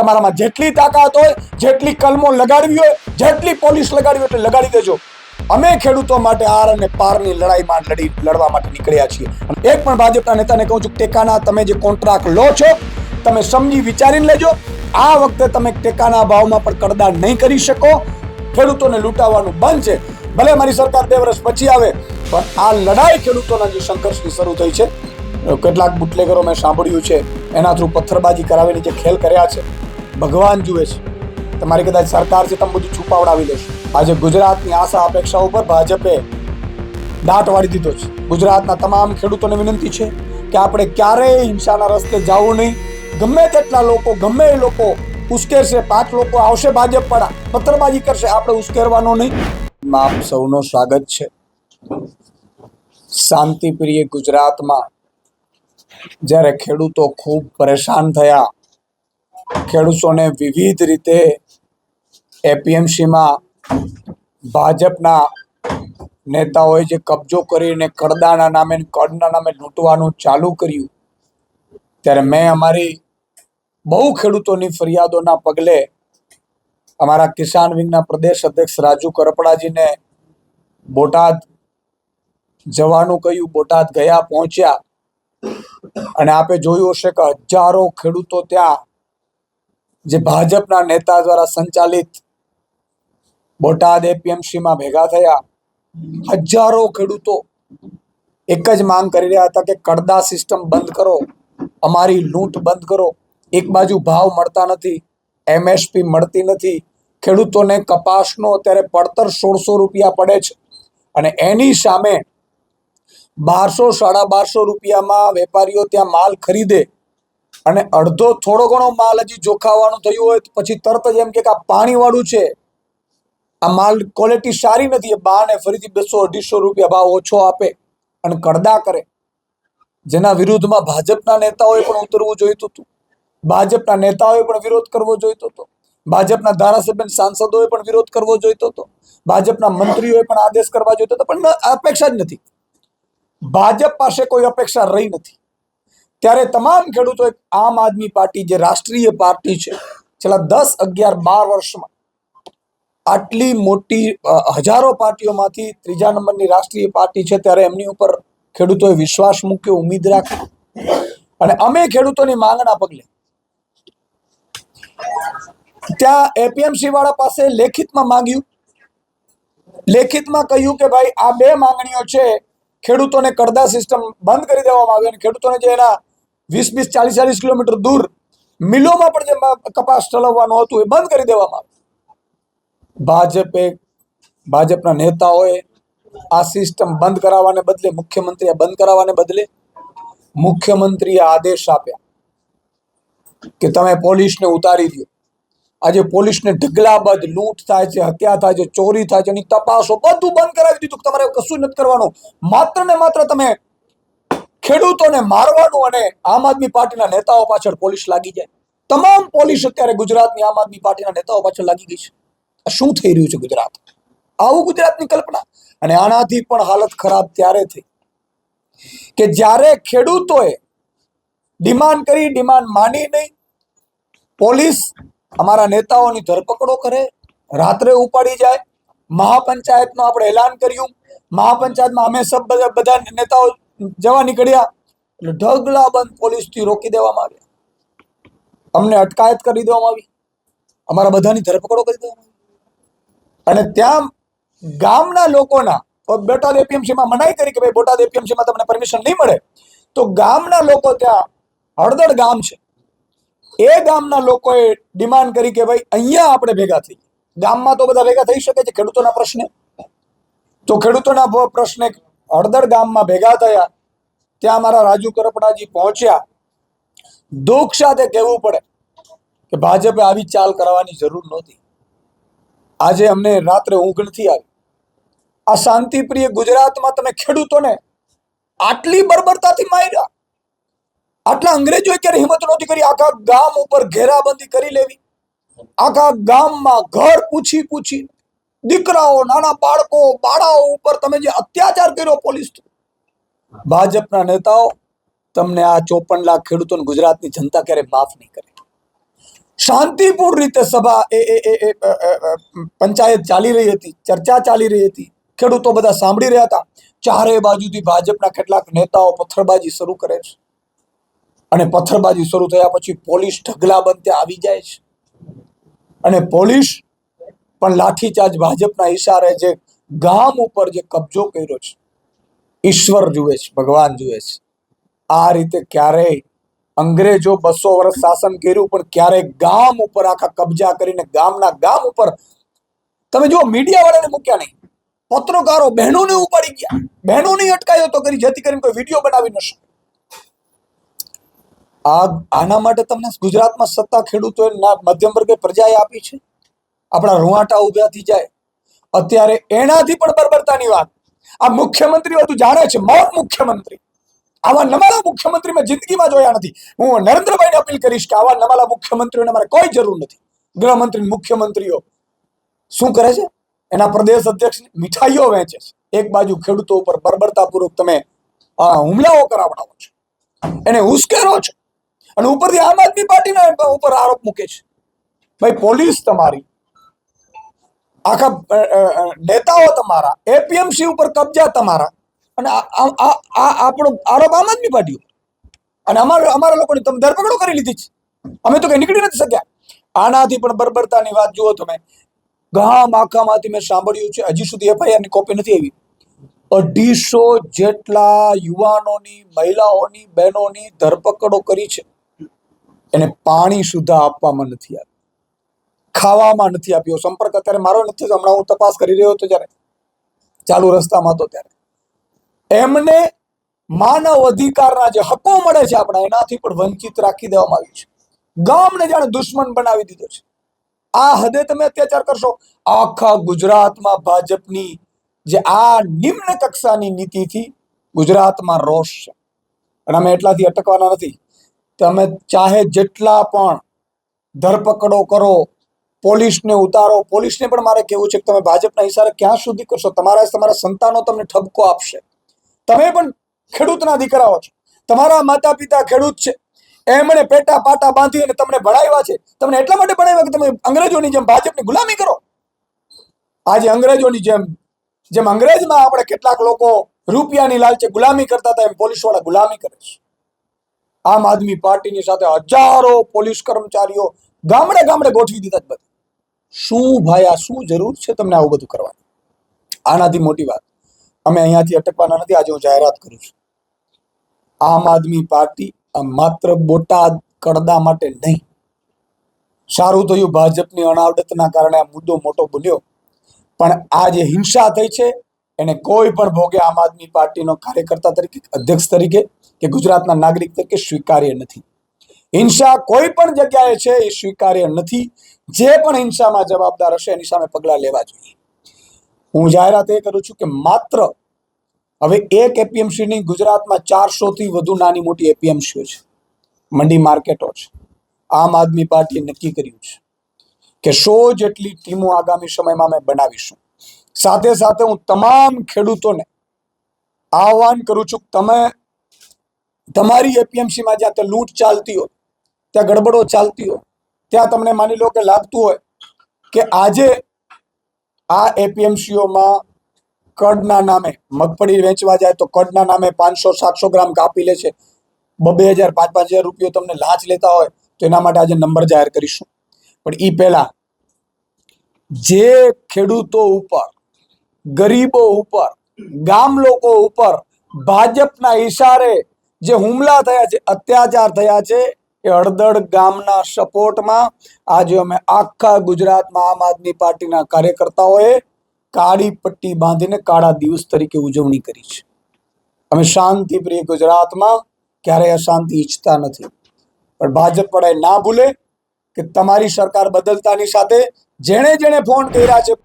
તમારામાં જેટલી તાકાત હોય, જેટલી કલમો લગાડવી હોય, જેટલી પોલીસ લગાડવી એટલે લગાડી દેજો. અમે ખેડૂતો માટે આર અને પારની લડાઈમાં લડી, લડવા માટે નીકળ્યા છીએ. એક પણ ભાજપના નેતાને કહું છું ટેકાના તમે જે કોન્ટ્રાક્ટ લો છો, તમે સમજી વિચારીને લેજો. આ વખતે તમે ટેકાના ભાવમાં પણ કરદાન નહીં કરી શકો. ખેડૂતોને લૂંટાવાનું બંધ છે. ભલે મારી સરકાર બે વર્ષ પછી આવે, પણ આ લડાઈ ખેડૂતોના જે સંઘર્ષની શરૂ થઈ છે, કેટલાક બુટલેગરો મેં સાંભળ્યું છે, એના થ્રુ પથ્થરબાજી કરાવીને જે ખેલ કર્યા છે. ભગવાન જુએ છે. તમારી કદાચ સરકાર છે તમે બધું છુપાવડાવી લેશે. આજે ગુજરાતની આશા અપેક્ષા ઉપર ભાજપે દાટ વાળી દીધો છે. ગુજરાતના તમામ ખેડૂતોને વિનંતી છે કે આપણે ક્યારેય હિંસાના રસ્તે જવું નહીં. ગમે તેટલા લોકો, ગમે એ લોકો ઉશ્કેરશે, પાંચ લોકો આવશે ભાજપ પડા પથ્થરબાજી કરશે, આપણે ઉશ્કેરવાનો નહીં. આપ સૌનો સ્વાગત છે. શાંતિપ્રિય ગુજરાતમાં જ્યારે ખેડૂતો ખૂબ પરેશાન થયા ખેડૂતોને વિવિધ રીતે એપીએમસીમાં ભાજપના નેતાઓએ જે કબજો કરીને કડદાના નામે કડના નામે લૂંટવાનું ચાલુ કર્યું, ત્યારે મેં અમારી બહુ ખેડૂતોની ફરિયાદોના પગલે અમારા કિસાન વિંગના પ્રદેશ અધ્યક્ષ રાજુ કરપડાજીને બોટાદ જવાનું કહ્યું, બોટાદ ગયા પહોંચ્યા અને આપે જોયું હશે કે હજારો ખેડૂતો ત્યાં જે ભાજપના નેતા દ્વારા સંચાલિત બોટાદ એપીએમસીમાં ભેગા થયા, હજારો ખેડૂતો એક જ માંગ કરી રહ્યા હતા કે કડદા સિસ્ટમ બંધ કરો, અમારી લૂંટ બંધ કરો, એક બાજુ ભાવ મળતા નથી, એમએસપી મળતી નથી, ખેડૂતોને કપાસનો અત્યારે પડતર સોળસો રૂપિયા પડે છે. અને એની સામે બારસો, સાડા બારસો રૂપિયામાં વેપારીઓ ત્યાં માલ ખરીદે અને અડધો થોડો ઘણો માલ હજી જોખાવાનું થયું હોય પછી તરત જ એમ કે આ પાણીવાળું છે. આ માલ ક્વોલિટી સારી નથી, એ બાને ફરીથી બસો અઢીસો રૂપિયા ભાવ ઓછો આપે અને કડદા કરે. જેના વિરુદ્ધમાં ભાજપના નેતાઓએ પણ ઉતરવું જોઈતું હતું. ભાજપના નેતાઓએ પણ વિરોધ કરવો જોઈતો હતો. ભાજપના ધારાસભ્ય સાંસદોએ પણ વિરોધ કરવો જોઈતો હતો. ભાજપના મંત્રીઓએ પણ આદેશ કરવા જોઈતો હતો, પણ અપેક્ષા જ નથી. ભાજપ પાસે કોઈ અપેક્ષા રહી નથી. ત્યારે તમામ ખેડૂતો એક આમ આદમી પાર્ટી, જે રાષ્ટ્રીય પાર્ટી છે, છેલ્લા દસ, અગિયાર, બાર વર્ષમાં આટલી મોટી હજારો પાર્ટીઓમાંથી ત્રીજા નંબરની રાષ્ટ્રીય પાર્ટી છે, ત્યારે એમની ઉપર ખેડૂતોએ વિશ્વાસ મૂક્યો, ઉમેદ રાખી. અને અમે ખેડૂતોની માંગણા પગલે ત્યાં એપીએમસી વાળા પાસે લેખિતમાં માંગ્યું. લેખિતમાં કહ્યું કે ભાઈ, આ બે માંગણીઓ છે, ખેડૂતોને કરદા સિસ્ટમ બંધ કરી દેવામાં આવી અને ખેડૂતોને જે એના વીસ વીસ ચાલીસ ચાલીસ કિલોમીટર દૂર મિલોમાં પણ જે કપાસ ચલાવવાનું હતું એ બંધ કરી દેવામાં આવ્યું ભાજપે, ભાજપના નેતાઓએ આ સિસ્ટમ બંધ કરાવવાને બદલે, મુખ્યમંત્રીએ બંધ કરાવવાને બદલે મુખ્યમંત્રીએ આદેશ આપ્યા કે તમે પોલીસને ઉતારી દો. આજે પોલીસને ઢગલાબંધ લૂંટ થાય છે, હત્યા થાય છે, ચોરી થાય છે, એની તપાસો બધું બંધ કરાવી દીધું તમારે કશું નથી કરવાનું. માત્ર ને માત્ર તમે ખેડૂતોને મારવાનું અને આમ આદમી પાર્ટીના નેતાઓ પાછળ પોલીસ લાગી જાય. તમામ પોલીસ અત્યારે ગુજરાતની આમ આદમી પાર્ટીના નેતાઓ પાછળ લાગી ગઈ છે. શું થઈ રહ્યું છે ગુજરાત? આવું ગુજરાતની કલ્પના? અને આનાથી પણ હાલત ખરાબ ત્યારે થઈ. કે જ્યારે ખેડૂતોએ ડિમાન્ડ કરી, ડિમાન્ડ માની નહીં, પોલીસ અમારા નેતાઓની ધરપકડો કરે, રાત્રે ઉપાડી જાય, મહાપંચાયતનું આપણે એલાન કર્યું. મહાપંચાયતમાં અમે સબ બધા બધા નેતાઓ જવા નીકળ્યા એટલે ઢગલા બંધ પોલીસથી રોકી દેવામાં આવ્યા. અમને અટકાયત કરી દેવામાં આવી. અમારા બધાની ધરપકડો કરી દેવામાં અને ત્યાં ગામના લોકોના બોટાદ એપીએમસીમાં મનાઈ કરી કે ભાઈ બોટાદ એપીએમસીમાં તમને પરમિશન નહીં મળે, તો ગામના લોકો ત્યાં હળદળ ગામ છે. એ ગામના લોકોએ ડિમાન્ડ કરી કે ભાઈ અહીંયા આપણે ભેગા થઈ ગામમાં તો બધા ભેગા થઈ શકે છે ખેડૂતોના પ્રશ્ને. તો ખેડૂતોના પ્રશ્ને હળદર ગામમાં ભેગા થયા, ત્યાં અમારા રાજુ કરપડાજી પહોંચ્યા. દુઃખ સાથે કહેવું પડે કે ભાજપે આવી ચાલ કરવાની જરૂર નહોતી. આજે અમને રાત્રે ઊંઘ નથી આવી. આ શાંતિપ્રિય ગુજરાતમાં તમે ખેડૂતોને આટલી બર્બરતાથી માર્યા. આટલા અંગ્રેજોએ ક્યારે હિંમત નહોતી કરી આખા ગામ ઉપર ઘેરાબંધી કરી લેવી. આખા ગામમાં ઘર પૂછી પૂછી દીકરાઓ, નાના બાળકો, બાળાઓ ઉપર તમે જે અત્યાચાર કર્યો પોલીસ ભાજપના નેતાઓ તમને આ ચોપન લાખ ખેડૂતોને ગુજરાતની જનતા ક્યારે માફ નહીં કરે. શાંતિપૂર્ણ રીતે સભા એ એ પંચાયત ચાલી રહી હતી, ચર્ચા ચાલી રહી હતી. ખેડૂતો બધા સાંભળી રહ્યા હતા. ચારે બાજુથી ભાજપના કેટલાક નેતાઓ પથ્થરબાજી શરૂ કરે છે. અને પથ્થરબાજી શરૂ થયા પછી પોલીસ ઢગલાબંધ બનતે આવી જાય છે. અને પોલીસ પણ લાઠીચાર્જ ભાજપના ઈશારે જે ગામ ઉપર જે કબજો કર્યો છે, ઈશ્વર જુએ છે, ભગવાન જુએ છે. આ રીતે ક્યારેય અંગ્રેજો બસો વર્ષ શાસન કર્યું, પણ ક્યારેય ગામ ઉપર આખા કબજા કરીને ગામના ગામ ઉપર, તમે જુઓ મીડિયા વાળાને મૂક્યા નહીં. પત્રકારો બહેનોને ઉપાડી ગયા. બહેનોને અટકાયો તો કરી, જેથી કરીને કોઈ વીડિયો બનાવી ન શકે. આ આના માટે તમને ગુજરાતમાં સત્તા ખેડૂતોએ મધ્યમ વર્ગે પ્રજાએ આપી છે? આપણા રૂવાટા ઊભા થઈ જાય. અત્યારે એનાથી પણ બરબરતાની વાત. આ મુખ્યમંત્રી બધું જાણે છે, મૌન મુખ્યમંત્રી. આવા નમાલા મુખ્યમંત્રી મેં જિંદગીમાં જોયા નથી. હું નરેન્દ્રભાઈને અપીલ કરીશ કે આવા નમાલા મુખ્યમંત્રીઓને મારે કોઈ જરૂર નથી. ગૃહમંત્રી મુખ્યમંત્રીઓ શું કરે છે? એના પ્રદેશ અધ્યક્ષ મીઠાઈઓ વહેંચે છે. એક બાજુ ખેડૂતો ઉપર બરબરતાપૂર્વક તમે હુમલાઓ કરાવડાવો છો. એને ઉશ્કેરો છો. અને ઉપરથી આમ આદમી પાર્ટીના ઉપર આરોપ મૂકે છે. ભાઈ, પોલીસ તમારી આખા નેતાઓ તમારા એપીએમસી ઉપર કબજા તમારા. અને આ આપણો આરોપ આમ આદમી પાર્ટીઓ. અને અમારા અમારા લોકોની તમે ધરપકડો કરી લીધી છે. અમે તો કઈ નીકળી નથી શક્યા. આનાથી પણ બર્બરતાની વાત જુઓ તમે. ગામ આખામાંથી મેં સાંભળ્યું છે, હજી સુધી એફઆઈઆરની કોપી નથી આવી. અઢીસો જેટલા યુવાનોની, મહિલાઓની, બહેનોની ધરપકડો કરી છે. એને પાણી સુધા આપવામાં નથી આવ્યું ખાવામાં નથી આપ્યો. સંપર્ક અત્યારે મારો નથી હમણાં હું તપાસ કરી રહ્યો હતો જ્યારે. ચાલુ રસ્તામાં હતો ત્યારે. એમને માનવ અધિકારના જે હકો મળે છે આપણા, એનાથી પણ વંચિત રાખી દેવામાં આવ્યું છે. ગામને જાણે દુશ્મન બનાવી દીધો છે. આ હદે તમે અત્યાચાર કરશો. આખા ગુજરાતમાં ભાજપની જે આ નિમ્ન કક્ષાની નીતિથી ગુજરાતમાં રોષ છે. અને અમે એટલાથી અટકવાના નથી. તમે ચાહે જેટલા પણ ધરપકડો કરો પોલીસને ઉતારો. પોલીસને પણ મારે કહેવું છે કે તમે ભાજપના ઈશારે ક્યાં સુધી કરશો? તમારા તમારા સંતાનો તમને ઠપકો આપશે. તમે પણ ખેડૂતના દીકરાઓ છો. તમારા માતા પિતા ખેડૂત છે. એમણે પેટા પાટા બાંધી અને તમને ભણાવ્યા છે. તમને એટલા માટે ભણાવ્યા કે તમે અંગ્રેજોની જેમ ભાજપની ગુલામી કરો? આજે અંગ્રેજોની જેમ જેમ અંગ્રેજમાં આપણે કેટલાક લોકો રૂપિયાની લાલચે ગુલામી કરતા હતા, એમ પોલીસવાળા ગુલામી કરે છે. આમ આદમી પાર્ટીની સાથે હજારો પોલીસ કર્મચારીઓ ગામડે ગામડે ગોઠવી દીધા જ બધા. શું આ શું જરૂર છે તમને આવું બધું કરવાની? આનાથી મોટી વાત. અમે અહીંયાથી અટકવાના નથી, આજે હું જાહેરાત કરું છું. આમ આદમી પાર્ટી માત્ર બોટાદ કડદા માટે નહીં. સારું થયું ભાજપની અણાવડતના કારણે આ મુદ્દો મોટો બન્યો. પણ આ જે હિંસા થઈ છે, એને કોઈ પણ ભોગે આમ આદમી પાર્ટીનો કાર્યકર્તા તરીકે, અધ્યક્ષ તરીકે કે ગુજરાતના નાગરિક તરીકે સ્વીકાર્ય નથી. હિંસા કોઈ પણ જગ્યાએ છે, એ સ્વીકાર્ય નથી. જે પણ હિંસામાં જવાબદાર હશે, એની સામે પગલાં લેવા જોઈએ. હું જાહેરાત એ કરું છું કે માત્ર હવે એક એપીએમસીની ગુજરાતમાં ચારસોથી વધુ નાની મોટી એપીએમસીઓ છે. મંડી માર્કેટો છે. આમ આદમી પાર્ટીએ નક્કી કર્યું છે કે સો જેટલી ટીમો આગામી સમયમાં અમે બનાવીશું. સાથે સાથે હું તમામ ખેડૂતોને આહવાન કરું છું તમે તમારી એપીએમસીમાં જ્યાં તે લૂંટ ચાલતી હોય ત્યાં ગડબડો ચાલતી હોય. ત્યાં તમને માની લો કે લાગતું હોય કે આજે આ એપીએમસીઓમાં કડના નામે મગફળી વેચવા જાય તો કડના નામે પાંચસો, સાતસો ગ્રામ કાપી લે છે. બબે હજાર, પાંચ પાંચ હજાર રૂપિયો તમને લાંચ લેતા હોય તો એના માટે આજે નંબર જાહેર કરીશું. પણ એ પહેલા જે ખેડૂતો ઉપર, ગરીબો ઉપર, ગામ લોકો ઉપર ભાજપના ઈશારે જે હુમલા થયા છે, અત્યાચાર થયા છે એ હળદળ ગામના સપોર્ટમાં આજે અમે આખા ગુજરાતમાં આમ આદમી પાર્ટીના કાર્યકર્તાઓએ કાળી પટ્ટી બાંધીને કાળા દિવસ તરીકે ઉજવણી કરી છે. અમે શાંતિપ્રિય ગુજરાતમાં ક્યારેય અશાંતિ ઈચ્છતા નથી. પણ ભાજપ વડાએ ના ભૂલે કે તમારી સરકાર બદલતાની સાથે જેણે જેણે ફોન કર્યા છે.